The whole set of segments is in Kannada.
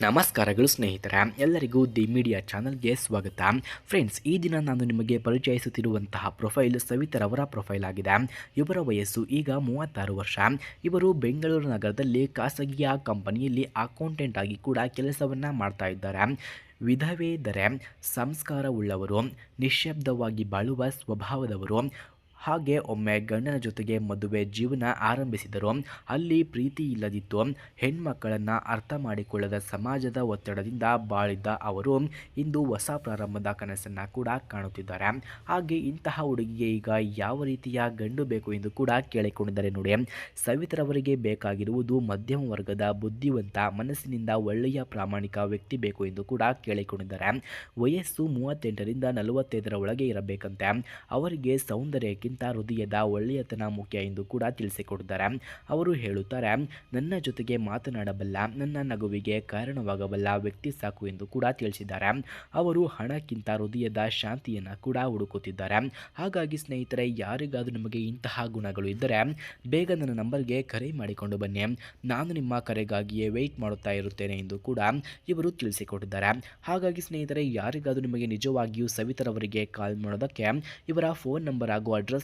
ನಮಸ್ಕಾರಗಳು ಸ್ನೇಹಿತರೆ, ಎಲ್ಲರಿಗೂ ದಿ ಮೀಡಿಯಾ ಚಾನಲ್ಗೆ ಸ್ವಾಗತ. ಫ್ರೆಂಡ್ಸ್, ಈ ದಿನ ನಾನು ನಿಮಗೆ ಪರಿಚಯಿಸುತ್ತಿರುವಂತಹ ಪ್ರೊಫೈಲ್ ಸವಿತರವರ ಪ್ರೊಫೈಲ್ ಆಗಿದೆ. ಇವರ ವಯಸ್ಸು ಈಗ ಮೂವತ್ತಾರು ವರ್ಷ. ಇವರು ಬೆಂಗಳೂರು ನಗರದಲ್ಲಿ ಖಾಸಗಿಯ ಕಂಪನಿಯಲ್ಲಿ ಅಕೌಂಟೆಂಟ್ ಆಗಿ ಕೂಡ ಕೆಲಸವನ್ನು ಮಾಡ್ತಾ ಇದ್ದಾರೆ. ವಿಧವೇದರೆ ಸಂಸ್ಕಾರವುಳ್ಳವರು ನಿಶ್ಶಬ್ದವಾಗಿ ಬಾಳುವ ಸ್ವಭಾವದವರು ಹಾಗೆ ಒಮ್ಮೆ ಗಂಡನ ಜೊತೆಗೆ ಮದುವೆ ಜೀವನ ಆರಂಭಿಸಿದರು. ಅಲ್ಲಿ ಪ್ರೀತಿ ಇಲ್ಲದಿತ್ತು. ಹೆಣ್ಮಕ್ಕಳನ್ನು ಅರ್ಥ ಮಾಡಿಕೊಳ್ಳದ ಸಮಾಜದ ಒತ್ತಡದಿಂದ ಬಾಳಿದ್ದ ಅವರು ಇಂದು ಹೊಸ ಪ್ರಾರಂಭದ ಕನಸನ್ನು ಕೂಡ ಕಾಣುತ್ತಿದ್ದಾರೆ. ಹಾಗೆ ಇಂತಹ ಹುಡುಗಿಗೆ ಈಗ ಯಾವ ರೀತಿಯ ಗಂಡು ಬೇಕು ಎಂದು ಕೂಡ ಕೇಳಿಕೊಂಡಿದ್ದಾರೆ ನೋಡಿ. ಸವಿತರವರಿಗೆ ಬೇಕಾಗಿರುವುದು ಮಧ್ಯಮ ವರ್ಗದ ಬುದ್ಧಿವಂತ, ಮನಸ್ಸಿನಿಂದ ಒಳ್ಳೆಯ ಪ್ರಾಮಾಣಿಕ ವ್ಯಕ್ತಿ ಬೇಕು ಎಂದು ಕೂಡ ಕೇಳಿಕೊಂಡಿದ್ದಾರೆ. ವಯಸ್ಸು ಮೂವತ್ತೆಂಟರಿಂದ ನಲವತ್ತೈದರ ಒಳಗೆ ಇರಬೇಕಂತೆ. ಅವರಿಗೆ ಸೌಂದರ್ಯಕ್ಕಿಂತ ಹೃದಯದ ಒಳ್ಳೆಯತನ ಮುಖ್ಯ ಎಂದು ಕೂಡ ತಿಳಿಸಿಕೊಟ್ಟಿದ್ದಾರೆ ಅವರು ಹೇಳುತ್ತಾರೆ, ನನ್ನ ಜೊತೆಗೆ ಮಾತನಾಡಬಲ್ಲ, ನನ್ನ ನಗುವಿಗೆ ಕಾರಣವಾಗಬಲ್ಲ ವ್ಯಕ್ತಿ ಸಾಕು ಎಂದು ಕೂಡ ತಿಳಿಸಿದ್ದಾರೆ. ಅವರು ಹಣಕ್ಕಿಂತ ಹೃದಯದ ಶಾಂತಿಯನ್ನು ಕೂಡ ಹುಡುಕುತ್ತಿದ್ದಾರೆ. ಹಾಗಾಗಿ ಸ್ನೇಹಿತರೆ, ಯಾರಿಗಾದರೂ ನಿಮಗೆ ಇಂತಹ ಗುಣಗಳು ಇದ್ದರೆ ಬೇಗ ನನ್ನ ನಂಬರ್ಗೆ ಕರೆ ಮಾಡಿಕೊಂಡು ಬನ್ನಿ. ನಾನು ನಿಮ್ಮ ಕರೆಗಾಗಿಯೇ ವೆಯ್ಟ್ ಮಾಡುತ್ತಾ ಇರುತ್ತೇನೆ ಎಂದು ಕೂಡ ಇವರು ತಿಳಿಸಿಕೊಟ್ಟಿದ್ದಾರೆ. ಹಾಗಾಗಿ ಸ್ನೇಹಿತರೆ, ಯಾರಿಗಾದರೂ ನಿಮಗೆ ನಿಜವಾಗಿಯೂ ಸವಿತರವರಿಗೆ ಕಾಲ್ ಮಾಡೋದಕ್ಕೆ ಇವರ ಫೋನ್ ನಂಬರ್ ಹಾಗೂ ಅಡ್ರೆಸ್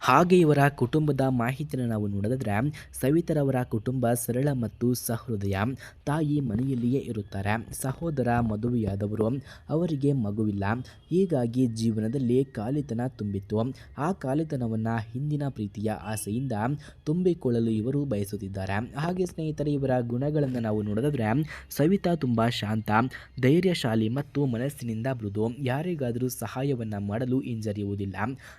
ಹಾಗೆ ಇವರ ಕುಟುಂಬದ ಮಾಹಿತಿಯನ್ನು ನಾವು ನೋಡಿದ್ರೆ ಸವಿತರವರ ಕುಟುಂಬ ಸರಳ ಮತ್ತು ಸಹೃದಯ. ತಾಯಿ ಮನೆಯಲ್ಲಿಯೇ ಇರುತ್ತಾರೆ. ಸಹೋದರ ಮದುವೆಯಾದವರು ಅವರಿಗೆ ಮಗುವಿಲ್ಲ. ಹೀಗಾಗಿ ಜೀವನದಲ್ಲಿ ಖಾಲಿತನ ತುಂಬಿತ್ತು. ಆ ಖಾಲಿತನವನ್ನು ಹಿಂದಿನ ಪ್ರೀತಿಯ ಆಸೆಯಿಂದ ತುಂಬಿಕೊಳ್ಳಲು ಇವರು ಬಯಸುತ್ತಿದ್ದಾರೆ. ಹಾಗೆ ಸ್ನೇಹಿತರೆ, ಇವರ ಗುಣಗಳನ್ನು ನಾವು ನೋಡಿದ್ರೆ ಸವಿತಾ ತುಂಬ ಶಾಂತ, ಧೈರ್ಯಶಾಲಿ ಮತ್ತು ಮನಸ್ಸಿನಿಂದ ಮೃದು. ಯಾರಿಗಾದರೂ ಸಹಾಯವನ್ನು ಮಾಡಲು ಹಿಂಜರಿಯುವುದಿಲ್ಲ.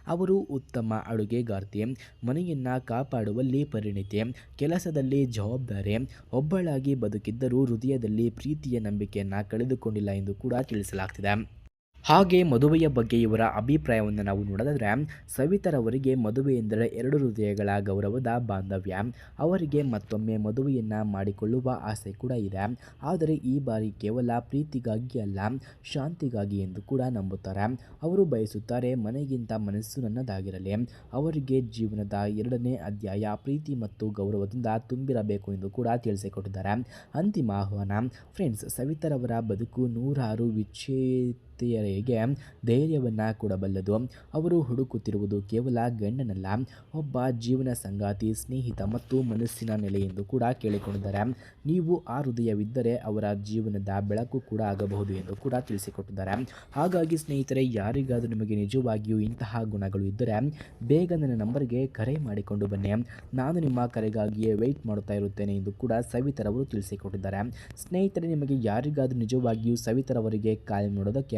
ಅವರು ಉತ್ತಮ ಅಡುಗೆಗಾರ್ತಿ ಮನೆಯನ್ನು ಕಾಪಾಡುವಲ್ಲಿ ಪರಿಣಿತಿ. ಕೆಲಸದಲ್ಲಿ ಜವಾಬ್ದಾರಿ. ಒಬ್ಬಳಾಗಿ ಬದುಕಿದ್ದರೂ ಹೃದಯದಲ್ಲಿ ಪ್ರೀತಿಯ ನಂಬಿಕೆಯನ್ನು ಕಳೆದುಕೊಂಡಿಲ್ಲ ಎಂದು ಕೂಡ ತಿಳಿಸಲಾಗ್ತಿದೆ. ಹಾಗೆ ಮದುವೆಯ ಬಗ್ಗೆ ಇವರ ಅಭಿಪ್ರಾಯವನ್ನು ನಾವು ನೋಡಿದ್ರೆ ಸವಿತರವರಿಗೆ ಮದುವೆ ಎಂದರೆ ಎರಡು ಹೃದಯಗಳ ಗೌರವದ ಬಾಂಧವ್ಯ. ಅವರಿಗೆ ಮತ್ತೊಮ್ಮೆ ಮದುವೆಯನ್ನು ಮಾಡಿಕೊಳ್ಳುವ ಆಸೆ ಕೂಡ ಇದೆ. ಆದರೆ ಈ ಬಾರಿ ಕೇವಲ ಪ್ರೀತಿಗಾಗಿ ಅಲ್ಲ, ಶಾಂತಿಗಾಗಿ ಎಂದು ಕೂಡ ನಂಬುತ್ತಾರೆ. ಅವರು ಬಯಸುತ್ತಾರೆ ಮನೆಗಿಂತ ಮನಸ್ಸು ನನ್ನದಾಗಿರಲಿ. ಅವರಿಗೆ ಜೀವನದ ಎರಡನೇ ಅಧ್ಯಾಯ ಪ್ರೀತಿ ಮತ್ತು ಗೌರವದಿಂದ ತುಂಬಿರಬೇಕು ಎಂದು ಕೂಡ ತಿಳಿಸಿಕೊಟ್ಟಿದ್ದಾರೆ. ಅಂತಿಮ ಆಹ್ವಾನ. ಫ್ರೆಂಡ್ಸ್, ಸವಿತರವರ ಬದುಕು ನೂರಾರು ವಿಚ್ಛೇತೆಯರಿಗೆ ಧೈರ್ಯವನ್ನು ಕೊಡಬಲ್ಲದು. ಅವರು ಹುಡುಕುತ್ತಿರುವುದು ಕೇವಲ ಗಂಡನಲ್ಲ, ಒಬ್ಬ ಜೀವನ ಸಂಗಾತಿ, ಸ್ನೇಹಿತ ಮತ್ತು ಮನಸ್ಸಿನ ನೆಲೆ ಎಂದು ಕೂಡ ಕೇಳಿಕೊಂಡಿದ್ದಾರೆ. ನೀವು ಆ ಹೃದಯವಿದ್ದರೆ ಅವರ ಜೀವನದ ಬೆಳಕು ಕೂಡ ಆಗಬಹುದು ಎಂದು ಕೂಡ ತಿಳಿಸಿಕೊಟ್ಟಿದ್ದಾರೆ. ಹಾಗಾಗಿ ಸ್ನೇಹಿತರೆ, ಯಾರಿಗಾದರೂ ನಿಮಗೆ ನಿಜವಾಗಿಯೂ ಇಂತಹ ಗುಣಗಳು ಇದ್ದರೆ ಬೇಗ ನನ್ನ ನಂಬರ್ಗೆ ಕರೆ ಮಾಡಿಕೊಂಡು ಬನ್ನಿ. ನಾನು ನಿಮ್ಮ ಕರೆಗಾಗಿಯೇ ವೆಯ್ಟ್ ಮಾಡುತ್ತಾ ಇರುತ್ತೇನೆ ಎಂದು ಕೂಡ ಸವಿತರವರು ತಿಳಿಸಿಕೊಟ್ಟಿದ್ದಾರೆ. ಸ್ನೇಹಿತರೆ, ನಿಮಗೆ ಯಾರಿಗಾದರೂ ನಿಜವಾಗಿಯೂ ಸವಿತರವರಿಗೆ ಕಾಲ್ ಮಾಡೋದಕ್ಕೆ